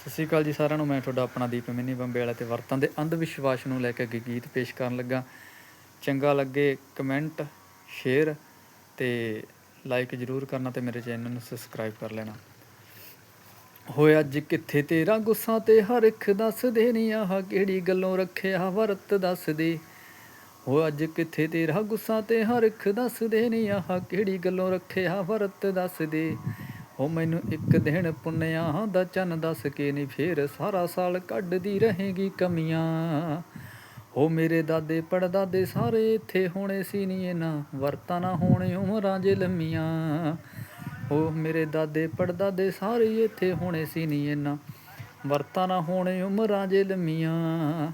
ਸਤਿ ਸ਼੍ਰੀ ਅਕਾਲ ਜੀ ਸਾਰਿਆਂ ਨੂੰ, ਮੈਂ ਤੁਹਾਡਾ ਆਪਣਾ ਦੀਪ ਮਿੰਨੀ ਬੰਬੇ ਵਾਲਾ ਤੇ ਵਰਤਾਂ ਦੇ ਅੰਧ ਵਿਸ਼ਵਾਸ ਨੂੰ ਲੈ ਕੇ ਅੱਗੇ ਗੀਤ ਪੇਸ਼ ਕਰਨ ਲੱਗਾ। ਚੰਗਾ ਲੱਗੇ ਕਮੈਂਟ, ਸ਼ੇਅਰ ਤੇ ਲਾਈਕ ਜਰੂਰ ਕਰਨਾ ਤੇ ਮੇਰੇ ਚੈਨਲ ਨੂੰ ਸਬਸਕ੍ਰਾਈਬ ਕਰ ਲੈਣਾ। ਹੋਏ ਅੱਜ ਕਿੱਥੇ ਤੇਰਾ ਗੁੱਸਾ ਤੇ ਹਰ ਇੱਕ ਦੱਸ ਦੇ ਨੀ ਆਹ ਕਿਹੜੀ ਗੱਲੋਂ ਰੱਖਿਆ ਵਰਤ ਦੱਸ ਦੇ ਹੋ ਅੱਜ ਕਿੱਥੇ ਤੇਰਾ ਗੁੱਸਾ ਤੇ ਹਰ ਇੱਕ ਦੱਸ ਦੇ ਨੀ ਆਹ ਕਿਹੜੀ ਗੱਲੋਂ ਰੱਖਿਆ ਵਰਤ ਦੱਸ ਦੇ ਹੋ ਮੈਨੂੰ ਇੱਕ ਦਿਨ ਪੁੰਨਿਆ ਦਾ ਚੰਨ ਦੱਸ ਕੇ ਨਹੀਂ ਫੇਰ ਸਾਰਾ ਸਾਲ ਕੱਢਦੀ ਰਹੇਗੀ ਕਮੀਆਂ। ਹੋ ਮੇਰੇ ਦਾਦੇ ਪੜਦਾਦੇ ਸਾਰੇ ਇੱਥੇ ਹੋਣੇ ਸੀ ਨਹੀਂ ਇਹਨਾਂ, ਵਰਤਾਂ ਨਾ ਹੋਣੇ ਉਮਰਾਂ ਜੇ ਲੰਮੀਆਂ। ਹੋ ਮੇਰੇ ਦਾਦੇ ਪੜਦਾਦੇ ਸਾਰੇ ਇੱਥੇ ਹੋਣੇ ਸੀ ਨਹੀਂ ਇਹਨਾਂ, ਵਰਤਾਂ ਨਾ ਹੋਣੇ ਉਮਰਾਂ ਜੇ ਲੰਮੀਆਂ।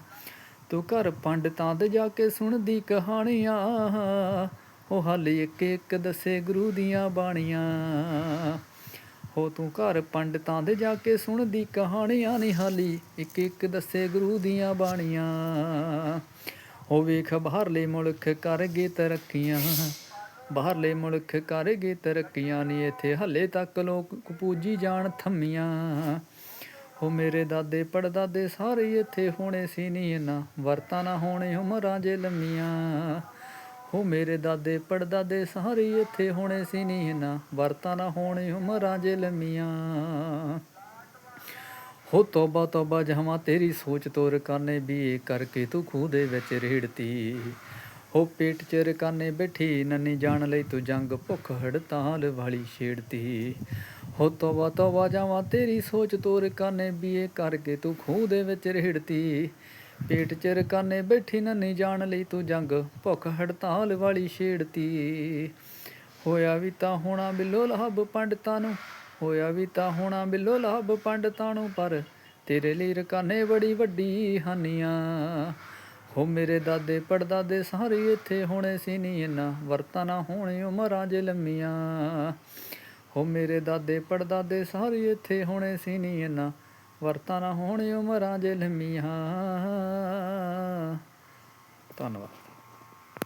ਤੂੰ ਘਰ ਪੰਡਤਾਂ ਦੇ ਜਾ ਕੇ ਸੁਣਦੀ ਕਹਾਣੀਆਂ, ਉਹ ਹਾਲੇ ਇੱਕ ਇੱਕ ਦੱਸੇ ਗੁਰੂ ਦੀਆਂ ਬਾਣੀਆਂ। ਹੋ ਤੂੰ ਘਰ ਪੰਡਤਾਂ ਦੇ ਜਾ ਕੇ ਸੁਣਦੀ ਕਹਾਣੀਆਂ ਨੀ ਹਾਲੀ। ਇੱਕ ਇੱਕ ਦੱਸੇ ਗੁਰੂ ਦੀਆਂ ਬਾਣੀਆਂ। ਹੋ ਵੇਖ ਬਾਹਰਲੇ ਮੁਲਕ ਕਰ ਗਏ ਤਰੱਕੀਆਂ। ਬਾਹਰਲੇ ਮੁਲਕ ਕਰ ਗਏ ਤਰੱਕੀਆਂ ਨਹੀਂ ਇੱਥੇ ਹੱਲੇ ਤੱਕ ਲੋਕ ਪੂਜੀ ਜਾਣ ਥੰਮੀਆਂ। ਹੋ ਮੇਰੇ ਦਾਦੇ ਪੜਦਾਦੇ ਸਾਰੇ ਇੱਥੇ ਹੋਣੇ ਸੀ ਨਹੀਂ ਇਹਨਾਂ ਵਰਤਾਂ ਨਾ ਹੋਣੇ ਉਮਰਾਂ ਜੇ ਲੰਮੀਆਂ। ਹੋ ਮੇਰੇ ਦਾਦੇ ਪੜਦਾਦੇ ਸਾਰੇ ਇੱਥੇ ਹੋਣੇ ਸੀ ਨੀ ਇਹਨਾਂ ਵਰਤਾਂ ਨਾ ਹੋਣੇ ਉਮਰਾਂ ਜੇ ਲੰਮੀਆਂ ਹੋ ਤੋਬਾ ਤੋਬਾ ਜਹਾਂ ਤੇਰੀ ਸੋਚ ਤੋਰ ਕਾਨੇ ਬੀਏ ਕਰਕੇ ਤੂੰ ਖੂਹ ਦੇ ਵਿੱਚ ਰੇੜਤੀ। ਹੋ ਪੇਟ ਚ ਰਕਾਨੇ ਬੈਠੀ, ਨੰਨੀ ਜਾਣ ਲਈ ਤੂੰ ਜੰਗ ਭੁੱਖ ਹੜਤਾਲ ਵਾਲੀ ਛੇੜਤੀ। ਹੋ ਤੋਬਾ ਤੋਬਾ ਜਹਾਂ ਤੇਰੀ ਸੋਚ ਤੋਰ ਕਾਨੇ ਬੀਏ ਕਰਕੇ ਤੂੰ ਖੂਹ ਦੇ ਵਿੱਚ ਰੇੜਤੀ। ਪੇਟ ਚ ਰਕਾਨੇ ਬੈਠੀ ਨੰਨੀ ਜਾਣ ਲਈ ਤੂੰ ਜੰਗ, ਭੁੱਖ ਹੜਤਾਲ ਵਾਲੀ ਛੇੜਤੀ। ਹੋਇਆ ਵੀ ਤਾਂ ਹੋਣਾ ਬਿੱਲੋ ਲਾਭ ਪੰਡਤਾਂ ਨੂੰ, ਹੋਇਆ ਵੀ ਤਾਂ ਹੋਣਾ ਬਿੱਲੋ ਲਾਭ ਪੰਡਤਾਂ ਨੂੰ, ਪਰ ਤੇਰੇ ਲਈ ਰਕਾਨੇ ਬੜੀ ਵੱਡੀ ਹਾਨੀਆਂ। ਹੋ ਮੇਰੇ ਦਾਦੇ ਪੜਦਾਦੇ ਸਾਰੇ ਇੱਥੇ ਹੋਣੇ ਸੀ ਨਹੀਂ ਇਹਨਾਂ ਵਰਤਾਂ ਨਾ ਹੋਣੇ ਉਮਰਾਂ ਜੇ ਲੰਮੀਆਂ। ਹੋ ਮੇਰੇ ਦਾਦੇ ਪੜਦਾਦੇ ਸਾਰੇ ਇੱਥੇ ਹੋਣੇ ਸੀ ਨਹੀਂ ਇਹਨਾਂ ਵਰਤਾਂ ਨਾ ਹੋਣੇ ਉਮਰਾਂ ਜੇ ਲੰਮੀਆਂ ਧੰਨਵਾਦ।